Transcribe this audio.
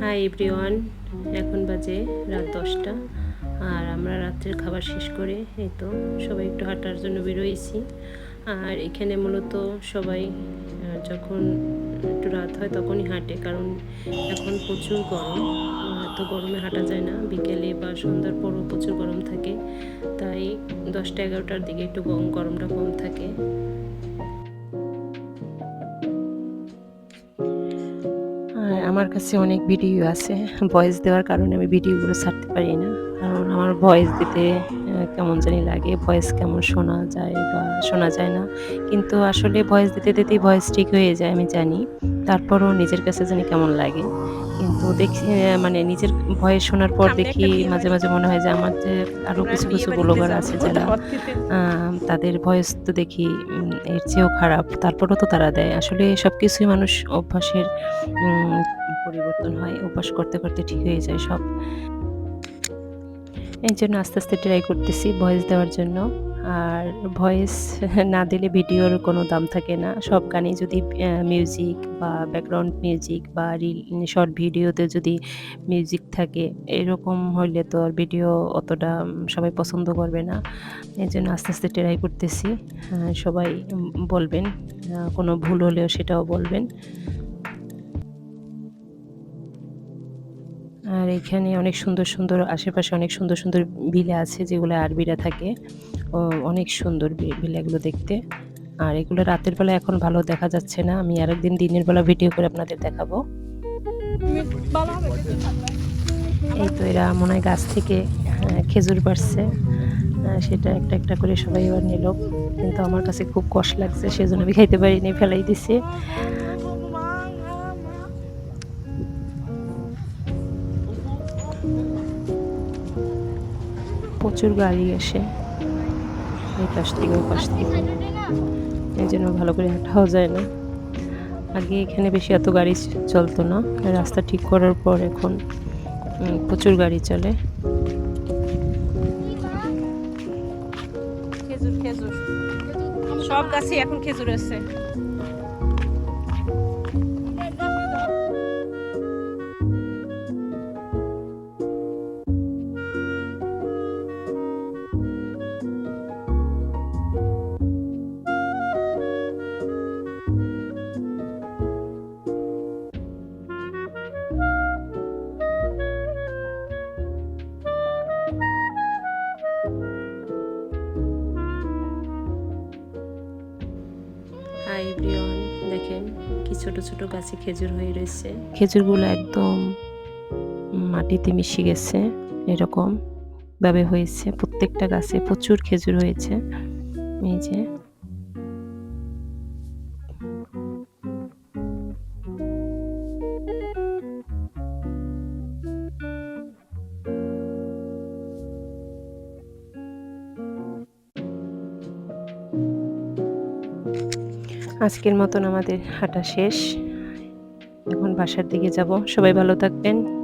Hi everyone এখন বাজে রাত দশটা আর আমরা রাত্রের খাবার শেষ করে এই তো সবাই একটু হাঁটার জন্য বেরোয়েছি। আর এখানে মূলত সবাই যখন একটু রাত হয় তখনই হাঁটে কারণ এখন প্রচুর গরম। আহ, তো গরমে হাঁটা যায় না। বিকেলে বা সন্ধ্যার পরও প্রচুর গরম থাকে। তাই দশটা এগারোটার দিকে একটু গরম, গরমটা কম থাকে। আর আমার কাছে অনেক ভিডিও আছে ভয়েস দেওয়ার কারণে আমি ভিডিওগুলো ছাড়তে পারি না। কারণ আমার ভয়েস দিতে কেমন জানি লাগে ভয়েস কেমন শোনা যায় বা শোনা যায় না। কিন্তু আসলে ভয়েস দিতে দিতেই ভয়েস ঠিক হয়ে যায়, আমি জানি। তারপরও নিজের কাছে জানি কেমন লাগে। কিন্তু দেখি মানে নিজের ভয়ে শোনার পর দেখি মাঝে মাঝে মনে হয় যে আমার যে আরও কিছু কিছু ব্লগার আছে যারা তাদের ভয়েস তো দেখি এর চেয়েও খারাপ তারপরও তো তারা দেয়। আসলে সব কিছুই মানুষ অভ্যাসের পরিবর্তন হয় অভ্যাস করতে করতে ঠিক হয়ে যায় সব। এই জন্য আস্তে আস্তে ট্রাই করতেছি ভয়েস দেওয়ার জন্য। আর ভয়েস না দিলে ভিডিওর কোনো দাম থাকে না। সব গানে যদি মিউজিক বা ব্যাকগ্রাউন্ড মিউজিক বা রিল শর্ট ভিডিওতে যদি মিউজিক থাকে, এরকম হইলে তো আর ভিডিও অতটা সবাই পছন্দ করবে না। এই জন্য আস্তে আস্তে ট্রাই করতেছি। সবাই বলবেন কোনো ভুল হলেও সেটাও বলবেন। আর এখানে অনেক সুন্দর সুন্দর আশেপাশে অনেক সুন্দর সুন্দর ভিলা আছে যেগুলো আরবিরা থাকে। ও অনেক সুন্দর ভিলাগুলো দেখতে। আর এগুলো রাতের বেলা এখন ভালো দেখা যাচ্ছে না। আমি আরেকদিন দিনের বেলা ভিডিও করে আপনাদের দেখাবো। এই তো এরা মনে হয় গাছ থেকে খেজুর পারছে সেটা একটা একটা করে সবাই এবার নিল। কিন্তু আমার কাছে খুব কষ্ট লাগছে, সেজন্য আমি খাইতে পারিনি, ফেলাই দিছি। প্রচুর গাড়ি আসে। এই পাশ থেকে ওই পাশ থেকে। এই জন্য ভালো করে হাঁটাও যায় না। আগে এখানে বেশি এত গাড়ি চলতো না। রাস্তা ঠিক করার পর এখন প্রচুর গাড়ি চলে। সব গাছে এখন খেজুর আছে। দেখেন কি ছোট ছোট গাছে খেজুর হয়ে রয়েছে। খেজুরগুলো একদম মাটিতে মিশে গেছে, এরকম ভাবে হয়েছে। প্রত্যেকটা গাছে প্রচুর খেজুর হয়েছে। এই যে আজকের মতন আমাদের হাঁটা শেষ। এখন বাসার দিকে যাব। সবাই ভালো থাকবেন।